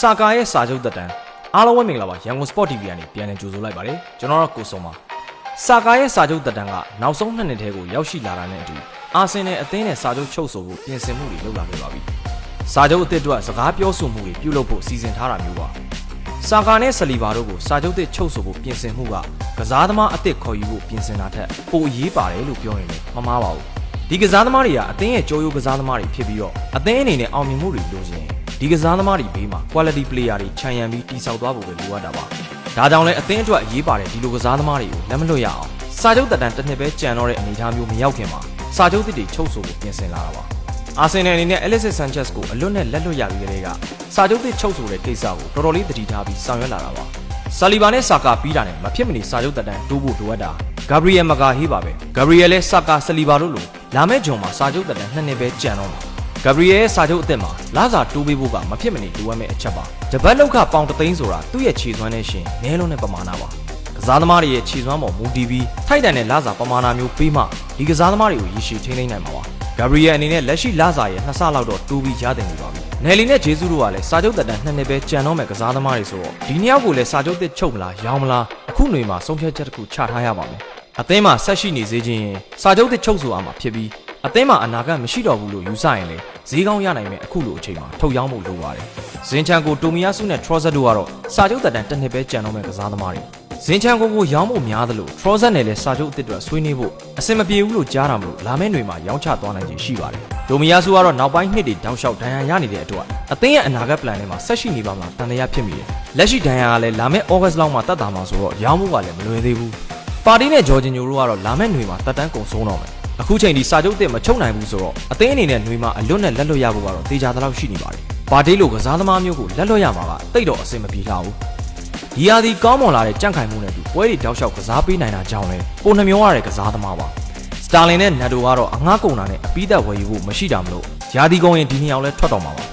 စာကာရဲ့စာချုပ်သက်တမ်းအားလုံးပဲမင်္ဂလာပါရန်ကုန် Sport TV ကနေပြန်လည်ကြိုဆိုလိုက်ပါတယ်ကျွန်တော်တို့ကိုစုံပါစာကာရဲ့စာချုပ်သက်တမ်းကနောက်ဆုံးနှစ်နှစ်တည်းကိုရောက်ရှိလာတာနဲ့အတူအာဆင်နယ်အသင်းနဲ့စာချုပ်ချုပ်ဆိုဖို့ပြင်ဆင်မှုတွေလုပ်လာခဲ့ပါပြီစာချုပ်အသစ်အတွက်စကားပြောဆိုမှုတွေပြုလုပ်ဖို့စီစဉ်ထားတာမျိုးပါစာကာနဲ့ဆလီဘာတို့ကိုစာချုပ်သစ်ချုပ်ဆိုဖို့ပြင်ဆင်မှုကကစားသမားအသစ်ခေါ်ယူဖို့ပြင်ဆင်တာထက်ပိုအရေးပါတယ်လို့ပြောရင်လည်းမမှားပါဘူးဒီကစားသမားတွေကအသင်းရဲ့ကြိုးရိုးကစားသမားတွေဖြစ်ပြီးတော့အသင်းအနေနဲ့အောင်မြင်မှုတွေလိုချင်ရင် ဒီကစားသမားတွေဘေးမှာ quality player တွေခြံရံပြီးတိစောက်သွားဖို့ပဲလိုအပ်တာပါဒါကြောင့်လည်းအသင်းအတွက်အရေးပါတယ်ဒီလိုကစားသမားတွေကိုလက်မလွတ်ရအောင်စာချုပ်တက်တန်တစ်နှစ်ပဲကြံတော့တဲ့အနေအထားမျိုးမရောက်ခင်မှာစာချုပ်သစ်တွေချုပ်ဆိုဖို့ပြင်ဆင်လာတာပါအာဆင်နယ်အနေနဲ့ Alexis Sanchez ကိုအလွတ်နဲ့လက်လွတ်ရပြီးကလေးကစာချုပ်သစ်ချုပ်ဆိုတဲ့ကိစ္စကိုတော်တော်လေးသတိထားပြီးဆောင်ရွက်လာတာပါဆာလီဘာနဲ့ဆာကာပြီးတာနဲ့မဖြစ်မနေစာချုပ်တက်တန်တိုးဖို့လိုအပ်တာဂါဘရီယယ်မကာဟေးပါပဲဂါဘရီယယ်လည်းဆာကာဆလီဘာတို့လိုလာမယ့်ဂျွန်မှာစာချုပ်တက်တန်နှစ်နှစ်ပဲကြံတော့မှာ ဂါဘရီယယ်ရဲ့စာချုပ်အသစ်မှာလာစာတိုးပေးဖို့ကမဖြစ်မနေလိုအပ်မယ့်အချက်ပါတပတ်လောက်ကပေါင်တသိန်းဆိုတာသူ့ရဲ့ခြေစွမ်းနဲ့ရှင်နဲလုံးနဲ့ပမာဏပါကစားသမားတွေရဲ့ခြေစွမ်းပေါ်မူတည်ပြီးထိုက်တန်တဲ့လာစာပမာဏမျိုးပေးမှဒီကစားသမားတွေကိုရည်ရှိထိန်းသိမ်းနိုင်မှာပါဂါဘရီယယ်အနေနဲ့လက်ရှိလာစာရဲ့နှစ်ဆလောက်တော့တိုးပြီးရတင်နေပါပြီနယ်လီနဲ့ဂျေဇူးတို့ကလည်းစာချုပ်တက်တန်နှစ်နှစ်ပဲကြံတော့မဲ့ကစားသမားတွေဆိုတော့ဒီနှစ်ယောက်ကိုလည်းစာချုပ်သစ်ချုပ်မလားရောင်းမလားအခုຫນွေမှာဆုံးဖြတ်ချက်တစ်ခုချထားရပါမယ်အသင်းမှာဆက်ရှိနေစေခြင်းရင်စာချုပ်သစ်ချုပ်ဆိုအောင်မှာဖြစ်ပြီး အသင်းမှာအနာဂတ်မရှိတော့ဘူးလို့ယူဆရင်လေဈေးကောင်းရနိုင်မဲ့အခုလိုအချိန်မှာထုတ်ရောင်းဖို့လိုပါတယ်ဇင်ချန်ကိုတိုမီယာစုနဲ့ထရောဇက်တို့ကတော့စာချုပ်တက်တန်တစ်နှစ်ပဲကြံတော့မဲ့ကစားသမားတွေဇင်ချန်ကိုကိုရောင်းဖို့များသလိုထရောဇက်နဲ့လည်းစာချုပ်အသစ်တွေဆွေးနွေးဖို့အဆင်မပြေဘူးလို့ကြားတာမလို့လာမယ့်ຫນွေမှာရောင်းချသွားနိုင်ခြင်းရှိပါတယ်ဒိုမီယာစုကတော့နောက်ပိုင်းနှစ်တွေတောက်လျှောက်ဒဏ်ရာရနေတဲ့အတွက်အသင်းရဲ့အနာဂတ် plan ထဲမှာဆက်ရှိနေပါမလားတန်တရားဖြစ်မိတယ်လက်ရှိဒဏ်ရာကလည်းလာမယ့် August လောက်မှာတတ်တာမှာဆိုတော့ရောင်းဖို့ကလည်းမလွယ်သေးဘူးပါတီနဲ့ဂျော်ဂျင်ညိုတို့ကတော့လာမယ့်ຫນွေမှာတက်တန်းကုန်ဆုံးတော့မယ် အခုချိန်ဒီစာချုပ်အသစ်မချုပ်နိုင်ဘူးဆိုတော့အသင်းအနေနဲ့ຫນွေမှာအလွတ်နဲ့လက်လွတ်ရဖို့ကတော့တေချာသလောက်ရှိနေပါတယ်ပါတီလိုကစားသမားမျိုးကိုလက်လွတ်ရမှာကတိတ်တော့အဆင်မပြေလှဘူးဒီဟာဒီကောင်းမွန်လာတဲ့ကြန့်ခိုင်မှုနဲ့တူပွဲတွေတောက်လျှောက်ကစားပေးနိုင်တာကြောင့်လဲပုံနှမျိုးရတဲ့ကစားသမားပါစတာလင်နဲ့နက်ဒိုကတော့အငှားကုန်တာနဲ့အပိသက်ဝယ်ယူဖို့မရှိတာမလို့ယာဒီကုန်းရင်ဒီနှစ်ယောက်လဲထွက်တော့မှာပါ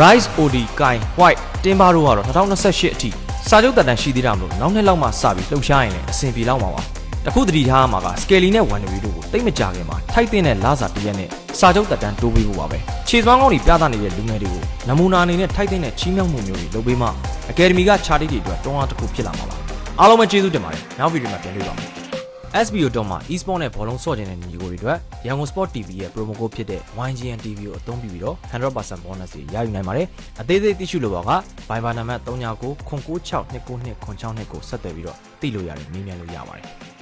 Rice OD Kai White တင်ပါတို့ကတော့2028အထိစာချုပ်တက်တန်ရှိသေးတာမလို့နောက်နှစ်လောက်မှစပြီးလှုပ်ရှားရင်လည်းအဆင်ပြေလောက်မှာပါ တခုတတိထားမှာက Skelly နဲ့ Wandery တို့ကိုတိတ်မကြခင်မှာထိုက်တဲ့နဲ့လာစာတရက်နဲ့စာချုပ်တက်တန်တိုးပေးဖို့ပါပဲခြေစွမ်းကောင်းတွေပြသနေတဲ့လူငယ်တွေကိုနမူနာအနေနဲ့ထိုက်တဲ့နဲ့ချီးမြှောက်မှုမျိုးတွေလုပ်ပေးမှ Academy က Charity တွေအတွက်တွန်းအားတစ်ခုဖြစ်လာမှာပါအားလုံးပဲကျေးဇူးတင်ပါတယ်နောက်ဗီဒီယိုမှာပြန်တွေ့ပါမယ် SBO တော့မှာ e-sport နဲ့ဘောလုံးဆော့ခြင်းတဲ့ညီကိုတွေအတွက်ရန်ကုန် Sport TV ရဲ့ promo code ဖြစ်တဲ့ YGN TV ကိုအသုံးပြုပြီးတော့100% bonus တွေရယူနိုင်ပါတယ်။အသေးစိတ်သိရှိလိုပါက Viber နံပါတ်399969929629ကိုဆက်သွယ်ပြီးတော့သိလို့ရတယ်မေးမြန်းလို့ရပါတယ်။